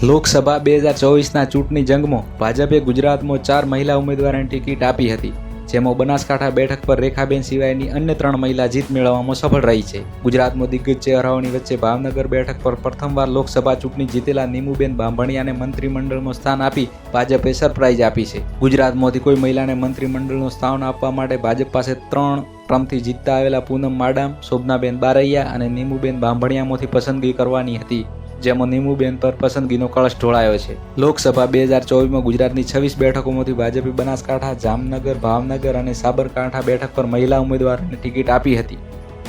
લોકસભા બે હજાર ચોવીસના ચૂંટણી જંગમાં ભાજપે ગુજરાતમાં ચાર મહિલા ઉમેદવારોની ટિકિટ આપી હતી, જેમાં બનાસકાંઠા બેઠક પર રેખાબેન સિવાયની અન્ય ત્રણ મહિલા જીત મેળવવામાં સફળ રહી છે. ગુજરાતમાં દિગ્ગજ ચહેરાઓની વચ્ચે ભાવનગર બેઠક પર પ્રથમવાર લોકસભા ચૂંટણી જીતેલા નીમુબેન બાંભણિયાને મંત્રીમંડળમાં સ્થાન આપી ભાજપે સરપ્રાઇઝ આપી છે. ગુજરાતમાંથી કોઈ મહિલાને મંત્રીમંડળનું સ્થાન આપવા માટે ભાજપ પાસે ત્રણ ટ્રમ્પથી જીતતા આવેલા પૂનમ માડામ, શોભનાબેન બારૈયા અને નીમુબેન બાંભણિયામાંથી પસંદગી કરવાની હતી. જેમાં નીમુબેન પર પસંદગીનો કળશ ઢોળાયો છે. લોકસભા બે હજાર ચોવીસમાં ગુજરાતની છવ્વીસ બેઠકોમાંથી ભાજપે બનાસકાંઠા, જામનગર, ભાવનગર અને સાબરકાંઠા બેઠક પર મહિલા ઉમેદવારોને ટિકિટ આપી હતી.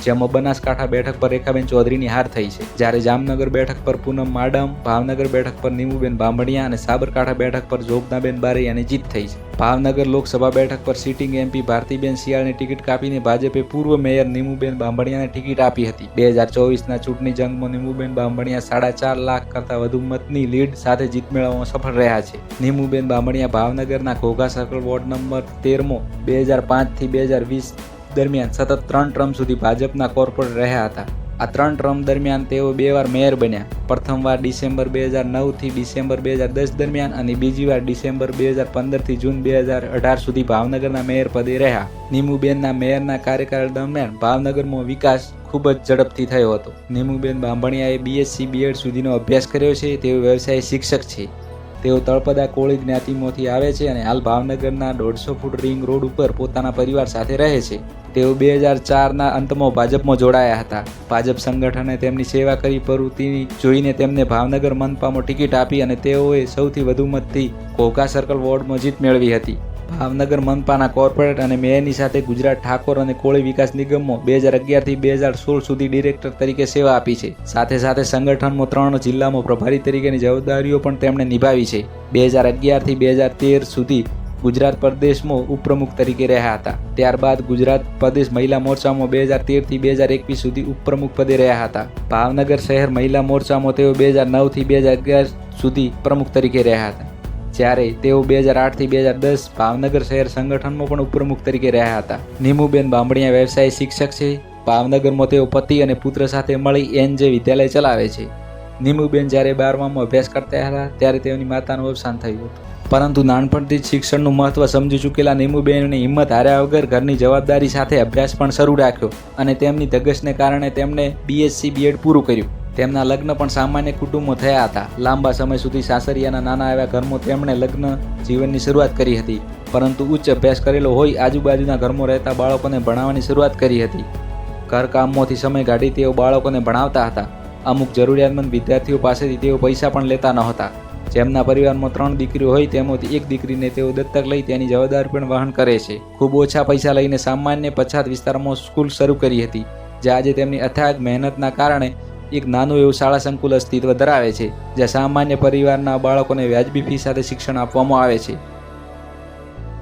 જેમાં બનાસકાંઠા બેઠક પર રેખાબેન ચૌધરીની હાર થઈ છે. જ્યારે જામનગર બેઠક પર પૂનમ માડમ, ભાવનગર બેઠક પર નીમુબેન બામણિયા અને સાબરકાંઠા બેઠક પર જોગનાબેન બારૈયાની જીત થઈ છે. ભાવનગર લોકસભા બેઠક પર સિટિંગ એમપી ભારતીબેન શિયાળની ટિકિટ કાપીને ભાજપે પૂર્વ મેયર નીમુબેન બાંભણિયાને ટિકિટ આપી હતી. બે હજાર ચોવીસના ચૂંટણી જંગમાં નીમુબેન બાંભણિયા સાડા ચાર લાખ કરતાં વધુ મતની લીડ સાથે જીત મેળવવામાં સફળ રહ્યા છે. નીમુબેન બાંભણિયા ભાવનગરના ઘોઘા સર્કલ વોર્ડ નંબર તેરમો, બે હજાર પાંચથી બે હજાર વીસ દરમિયાન સતત ત્રણ ટર્મ સુધી ભાજપના કોર્પોરેટ રહ્યા હતા. આ ત્રણ ટર્મ દરમિયાન તેઓ બે વાર મેયર બન્યા. પ્રથમવાર ડિસેમ્બર બે હજાર નવથી ડિસેમ્બર બે હજાર દસ દરમિયાન અને બીજી વાર ડિસેમ્બર બે હજાર પંદરથી જૂન બે હજાર અઢાર સુધી ભાવનગરના મેયર પદે રહ્યા. નીમુબેનના મેયરના કાર્યકાળ દરમિયાન ભાવનગરમાં વિકાસ ખૂબ જ ઝડપથી થયો હતો. નીમુબેન બાંભણિયાએ બીએસસી બીએડ સુધીનો અભ્યાસ કર્યો છે. તેઓ વ્યવસાય શિક્ષક છે. તેઓ તળપદા કોળી જ્ઞાતિમાંથી આવે છે અને હાલ ભાવનગરના દોઢસો ફૂટ રિંગ રોડ ઉપર પોતાના પરિવાર સાથે રહે છે. તેઓ બે હજાર ચારના અંતમાં ભાજપમાં જોડાયા હતા. ભાજપ સંગઠને તેમની સેવા કરી પ્રવૃત્તિ જોઈને તેમને ભાવનગર મનપામાં ટિકિટ આપી અને તેઓએ સૌથી વધુ મતથી ઘોઘા સર્કલ વોર્ડમાં જીત મેળવી હતી. ભાવનગર મનપાના કોર્પોરેટ અને મેયરની સાથે ગુજરાત ઠાકોર અને કોળી વિકાસ નિગમમાં બે હજાર અગિયારથી બે હજાર સોળ સુધી ડિરેક્ટર તરીકે સેવા આપી છે. સાથે સાથે સંગઠનમાં ત્રણ જિલ્લામાં પ્રભારી તરીકેની જવાબદારીઓ પણ તેમણે નિભાવી છે. બે હજાર અગિયારથી બે હજાર તેર સુધી ગુજરાત પ્રદેશમાં ઉપપ્રમુખ તરીકે રહ્યા હતા. ત્યારબાદ ગુજરાત પ્રદેશ મહિલા મોરચામાં બે હજાર તેરથી બે હજાર એકવીસ સુધી ઉપપ્રમુખ પદે રહ્યા હતા. ભાવનગર શહેર મહિલા મોરચામાં તેઓ બે હજાર નવથી બે હજાર અગિયાર સુધી પ્રમુખ તરીકે રહ્યા હતા. જ્યારે તેઓ બે હજાર આઠથી બે હજાર દસ ભાવનગર શહેર સંગઠનમાં પણ ઉપપ્રમુખ તરીકે રહ્યા હતા. નીમુબેન બામણીયા વ્યવસાય શિક્ષક છે. ભાવનગરમાં તેઓ પતિ અને પુત્ર સાથે મળી એન જે વિદ્યાલય ચલાવે છે. નીમુબેન જ્યારે બારમામાં અભ્યાસ કરતા હતા, ત્યારે તેઓની માતાનું અવસાન થયું હતું. પરંતુ નાનપણથી જ શિક્ષણનું મહત્વ સમજી ચૂકેલા નીમુબેનની હિંમત હાર્યા વગર ઘરની જવાબદારી સાથે અભ્યાસ પણ શરૂ રાખ્યો અને તેમની ધગશને કારણે તેમણે બીએસસી બીએડ પૂરું કર્યું. તેમના લગ્ન પણ સામાન્ય કુટુંબો થયા હતા. લાંબા સમય સુધી સાસરિયાના નાના એવા ઘરમાં તેમણે લગ્ન જીવનની શરૂઆત કરી હતી. પરંતુ ઉચ્ચ અભ્યાસ કરેલો હોય આજુબાજુના ઘરમાં રહેતા બાળકોને ભણાવવાની શરૂઆત કરી હતી. ઘરકામોથી સમય કાઢી તેઓ બાળકોને ભણાવતા હતા. અમુક જરૂરિયાતમંદ વિદ્યાર્થીઓ પાસેથી તેઓ પૈસા પણ લેતા નહોતા. જેમના પરિવારમાં ત્રણ દીકરીઓ હોય તેમાંથી એક દીકરીને તેઓ દત્તક લઈ તેની જવાબદારી પણ વહન કરે છે. ખૂબ ઓછા પૈસા લઈને સામાન્ય પછાત વિસ્તારમાં સ્કૂલ શરૂ કરી હતી. જે આજે તેમની અથાગ મહેનતના કારણે એક નાનું એવું શાળા સંકુલ અસ્તિત્વ ધરાવે છે, જ્યાં સામાન્ય પરિવારના બાળકોને વ્યાજબી ફી સાથે શિક્ષણ આપવામાં આવે છે.